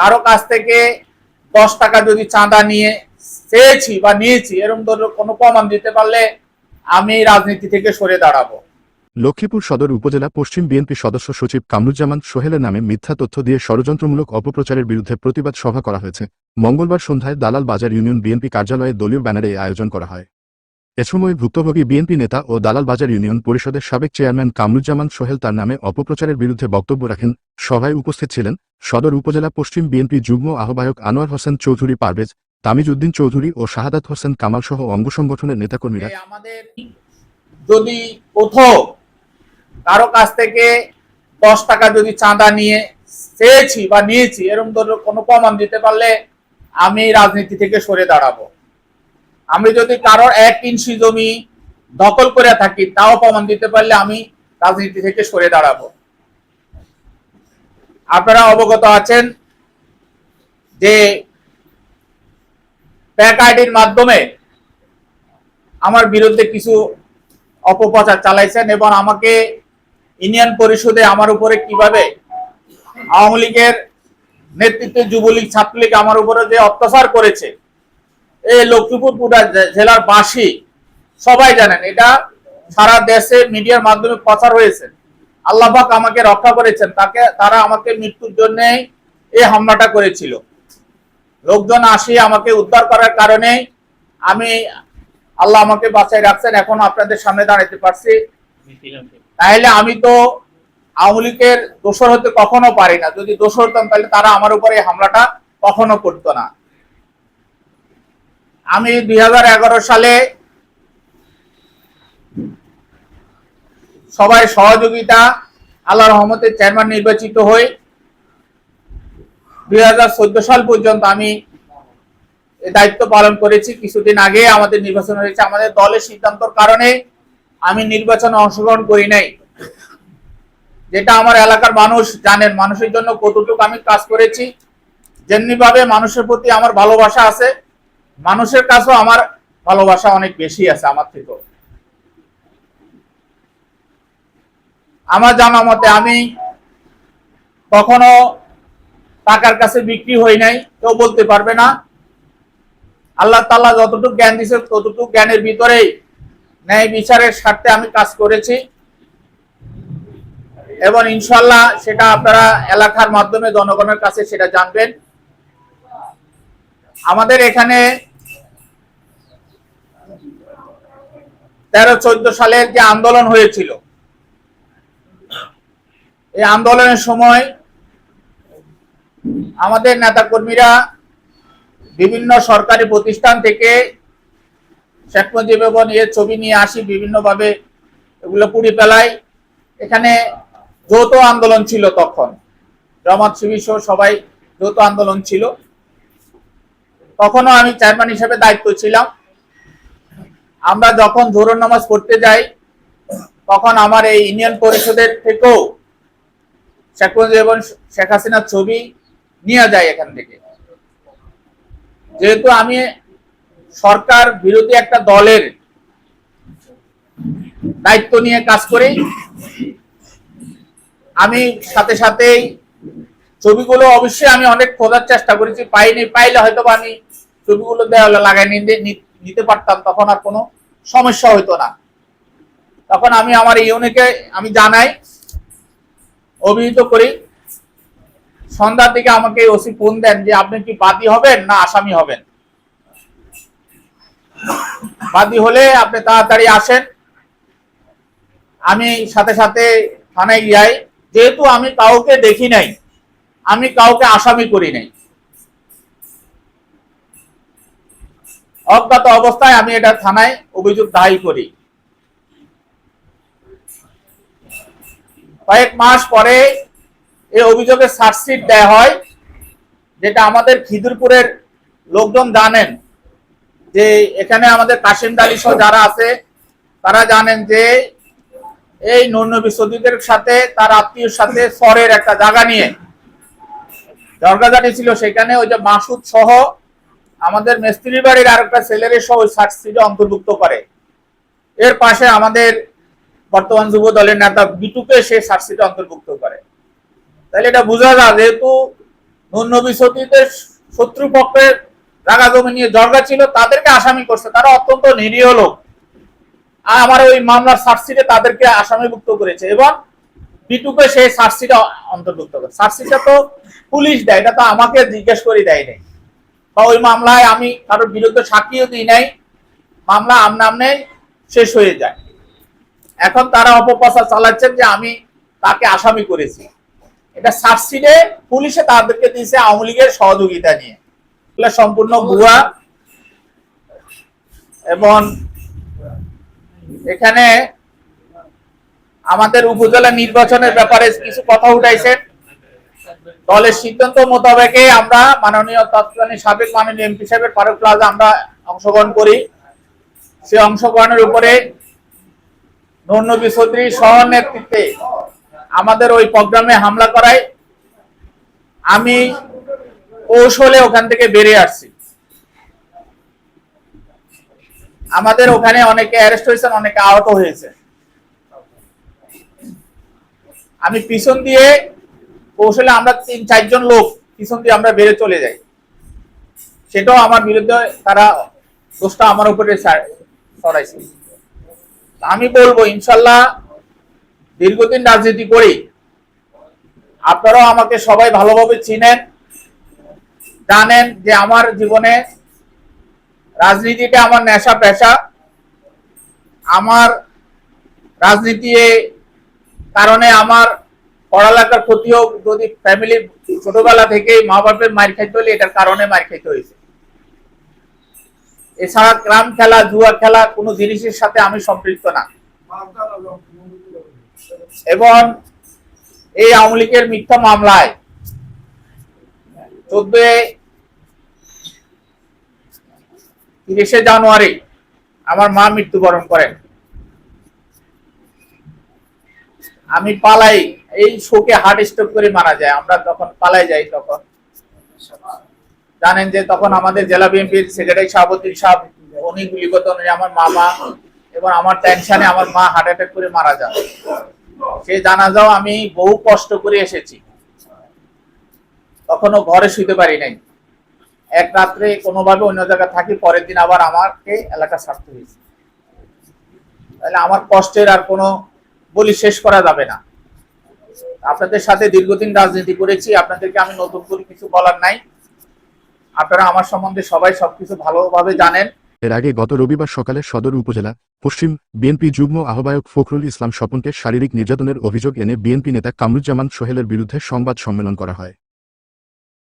কারও কাছ থেকে দশ টাকা যদি চাঁদা নিয়ে চেয়েছি বা নিয়েছি এরকম ধরনের কোনো প্রমাণ দিতে পারলে আমি রাজনীতি থেকে সরে দাঁড়াবো। লক্ষ্মীপুর সদর উপজেলা পশ্চিম বিএনপি সদস্য সচিব কামরুজ্জামান সোহেলের নামে মিথ্যা তথ্য দিয়ে ষড়যন্ত্রমূলক অপপ্রচারের বিরুদ্ধে প্রতিবাদ সভা করা হয়েছে। মঙ্গলবার সন্ধ্যায় দালাল বাজার ইউনিয়ন বিএনপি কার্যালয়ে দলীয় ব্যানারে আয়োজন করা হয়। এ সময় ভুক্তভোগী বিএনপি নেতা ও দালাল বাজার ইউনিয়ন পরিষদের সাবেক চেয়ারম্যান কামরুজ্জামান সোহেল তার নামে অপপ্রচারের বিরুদ্ধে বক্তব্য রাখেন। সভায় উপস্থিত ছিলেন সদর উপজেলা পশ্চিম বিএনপি যুগ্ম আহ্বায়ক আনোয়ার হোসেন চৌধুরী পারভেজ তামিজউদ্দিন চৌধুরী ও শাহাদাত হোসেন কামাল সহ অঙ্গ সংগঠনের নেতাকর্মীরা। আমাদের যদি কোথাও কারও কাছ থেকে দশ টাকা যদি চাঁদা নিয়ে চেয়েছি বা নিয়েছি এরকম ধরনের কোনো প্রমাণ দিতে পারলে আমি রাজনীতি থেকে সরে দাঁড়াবো। আমি যদি কারোর এক ইঞ্চি জমি দখল করে থাকি, তাও প্রমাণ দিতে পারলে আমি রাজনীতি থেকে সরে দাঁড়াবো। আপনারা অবগত আছেন যে প্যাক আইডির মাধ্যমে আমার বিরুদ্ধে কিছু অপপ্রচার চালাইছেন এবং আমাকে ইউনিয়ন পরিষদে আমার উপরে কীভাবে আওয়ামী লীগের নেতৃত্বে যুবলীগ, ছাত্রলীগ আমার উপরে যে অত্যাচার করেছে এই লক্ষ্মীপুর পুরা জেলার বাসী সবাই জানেন, এটা সারা দেশে মিডিয়ার মাধ্যমে প্রচার হয়েছে। আল্লাহবাক আমাকে রক্ষা করেছেন, তাকে তারা আমাকে মৃত্যুর জন্য এই হামলাটা করেছিল। লোকজন আসি আমাকে উদ্ধার করার কারণে আমি আল্লাহ আমাকে বাঁচাই রাখছেন, এখন আপনাদের সামনে দাঁড়াতে পারছি। তাহলে আমি তো আওয়ামী লীগের দোষর হতে কখনো পারি না। যদি দোষর হতাম তাহলে তারা আমার উপরে হামলাটা কখনো করতো না। আমি দুই হাজার এগারো সালে সবাই সহযোগিতা, আল্লাহ রহমতের চেয়ারম্যান নির্বাচিত হই। দুই হাজার চোদ্দ সাল পর্যন্ত আমি দায়িত্ব পালন করেছি। কিছুদিন আগে আমাদের নির্বাচন হয়েছে। আমাদের দলের সিদ্ধান্তর কারণে আমি নির্বাচনে অংশগ্রহণ করি নাই। যেটা আমার এলাকার মানুষ জানেন। মানুষের জন্য কতটুকু আমি কাজ করেছি। যেমনি ভাবে মানুষের প্রতি আমার ভালোবাসা আছে। মানুষের কাছেও আমার ভালোবাসা অনেক বেশি আছে আমার থেকেও। আমার জানা মতে আমি কখনো টাকার কাছে বিক্রি হই নাই, কেউ বলতে পারবে না। আল্লাহ তাল্লাহ যতটুকু জ্ঞান দিছে ততটুকু জ্ঞানের ভিতরেই ন্যায় বিচারের স্বার্থে আমি কাজ করেছি। এবং ইনশাল্লাহ সেটা আপনারা এলাকার মাধ্যমে জনগণের কাছে সেটা জানবেন। আমাদের এখানে তেরো, চোদ্দ সালের যে আন্দোলন হয়েছিল, এই আন্দোলনের সময় আমাদের নেতাকর্মীরা বিভিন্ন সরকারি প্রতিষ্ঠান থেকে শেখ মুজিব এবং এর ছবি নিয়ে আসি, বিভিন্নভাবে এগুলো পুড়ি ফেলায় এখানে যৌথ আন্দোলন ছিল তখন। জামাত, শিবির সহ সবাই যৌথ আন্দোলন ছিল। তখনও আমি চেয়ারম্যান হিসেবে দায়িত্ব ছিলাম। আমরা যখন ধরুন নামাজ পড়তে যাই, তখন আমার এই ইউনিয়ন পরিষদের থেকেও শেখ এবং শেখ হাসিনার ছবি নিয়ে যায় এখান থেকে। যেহেতু আমি সরকার বিরোধী একটা দলের দায়িত্ব নিয়ে কাজ করি, আমি সাথে সাথেই ছবিগুলো অবশ্যই আমি অনেক খোঁজার চেষ্টা করেছি, পাইনি, পাইলে হয়তো আমি ছবিগুলো দেওয়ালে লাগাই নিতে নিতে পারতাম, তখন আর কোনো সমস্যা হতো না। তখন আমি আমার ইউনিকে আমি জানাই, অভিহিত করি, সন্ধ্যার দিকে আমাকে ওসি ফোন দেন যে, আপনি কি বাদী হবেন না আসামি হবেন? বাদী হলে আপনি তাড়াতাড়ি আসেন। আমি সাথে সাথে থানায় যাই। যেহেতু আমি কাউকে দেখি নাই, আমি কাউকে আসামি করি নাই। অজ্ঞাত অবস্থায় আমি এটা থানায় অভিযোগ দায়ী করি। কয়েক মাস পরে এই অভিযোগের চার্জশিট দেয়া হয়, যেটা আমাদের খিদিরপুরের লোকজন জানেন, যে এখানে আমাদের কাশিম আলী সহ যারা আছে, তারা জানেন যে এই নন্নবী সদীদের সাথে, তার আত্মীয়র সাথে সরের একটা জায়গা নিয়ে ঝগড়াঝাটি ছিল, সেখানে ওই যে মাসুদ সহ আমাদের মিস্ত্রি বাড়ির আরেকটা ছেলের সহ সার্জশিটে অন্তর্ভুক্ত করে। এর পাশে আমাদের বর্তমান যুব দলের নেতা বিটুকে সে সার্জশিটে অন্তর্ভুক্ত করে। তাহলে এটা বোঝা যায় যেহেতু নুনবী সতীদের শত্রু পক্ষের জমি নিয়ে জর্গা ছিল, তাদেরকে আসামি করছে। তারা অত্যন্ত নিরীহ লোক। আর আমার ওই মামলার সার্জশিটে তাদেরকে আসামিভুক্ত করেছে এবং বিটুকে সেই সার্জশিটে অন্তর্ভুক্ত করে। সার্জশিটটা তো পুলিশ দেয়, এটা তো আমাকে জিজ্ঞেস করে দেয় নাই বা ওই মামলায় আমি কারোর বিরুদ্ধে সাক্ষীও দিই নাই, মামলা আমনে আমনে শেষ হয়ে যায়। এখন তারা অপপ্রচার চালাচ্ছেন যে আমি তাকে আসামি করেছি। এটা সাবসিডে পুলিশে তাদেরকে দিয়েছে আওয়ামী লীগের সহযোগিতা নিয়ে। সম্পূর্ণ ভুয়া। এবং এখানে আমাদের উপজেলা নির্বাচনের ব্যাপারে কিছু কথা উঠাইছেন। দলের সিদ্ধান্ত মোতাবেকে আমরা মাননীয় তৎকালীন সাবেক মাননীয় এমপি সাহেবের ফারুক প্লাজা আমরা অংশগ্রহণ করি। সে অংশগ্রহণের উপরে নবী চৌধুরী সহ নেতৃত্বে আমাদের ওই প্রোগ্রামে হামলা করায় আমি কৌশলে ওখান থেকে বেরিয়ে আসছি। আমাদের ওখানে অনেকে অ্যারেস্ট হয়েছেন অনেকে আহত হয়েছে। আমি পিছন দিয়ে কৌশলে আমরা তিন, চারজন লোক পিছন দিয়ে আমরা বেড়ে চলে যাই। সেটাও আমার বিরুদ্ধে তারা দোষটা আমার উপরে সরাইছে। আমি বলব, ইনশাল্লাহ দীর্ঘদিন রাজনীতি করি, আপনারাও আমাকে সবাই ভালোভাবে চিনেন, জানেন যে আমার জীবনে রাজনীতিটা আমার নেশা পেশা, আমার রাজনীতি কারণে আমার পড়ালেখার ক্ষতি হোক যদি ফ্যামিলি ছোটবেলা থেকে মা বাপের মার খাইতে হলে এটার কারণে মার খাইতে হয়েছে। এছাড়া গ্রাম খেলা, জুয়া খেলা কোনো জিনিসের সাথে আমি সম্পৃক্ত না। এবং এই আওয়ামী লীগের মিথ্যা মামলায় চোদ্দ তিরিশে জানুয়ারি আমার মা মৃত্যুবরণ করেন। আমি পালাই এই শোকে হার্ট স্ট্রোক করে মারা যায়। আমরা তখন পালাই যাই তখন। জানেন যে তখন আমাদের জেলা বিএনপির সেক্রেটারি শাহাবুদ্দিন সাহেব, উনি গুলিগত আমার মামা এবং আমার টেনশনে আমার মা হার্ট অ্যাটাক করে মারা যান। সে জানাজাও আমি বহু কষ্ট করে এসেছি। তখনও ঘরে শুতে পারি নাই। এক রাত্রে কোনোভাবে অন্য জায়গায় থাকি, পরের দিন আবার আমাকে এলাকা ছাড়তে হয়েছে। তাহলে আমার কষ্টের আর কোনো বলি শেষ করা যাবে না। আপনাদের সাথে দীর্ঘদিন রাজনীতি করেছি, আপনাদেরকে আমি নতুন করে কিছু বলার নাই। আপনারা আমার সম্বন্ধে সবাই সবকিছু ভালোভাবে জানেন। এর আগে গত রবিবার সকালে সদর উপজেলা, পশ্চিম বিএনপি যুগ্ম আহ্বায়ক ফখরুল ইসলাম স্বপনকে শারীরিক নির্যাতনের অভিযোগ এনে বিএনপি নেতা কামরুজ্জামান সোহেলের বিরুদ্ধে সংবাদ সম্মেলন করা হয়।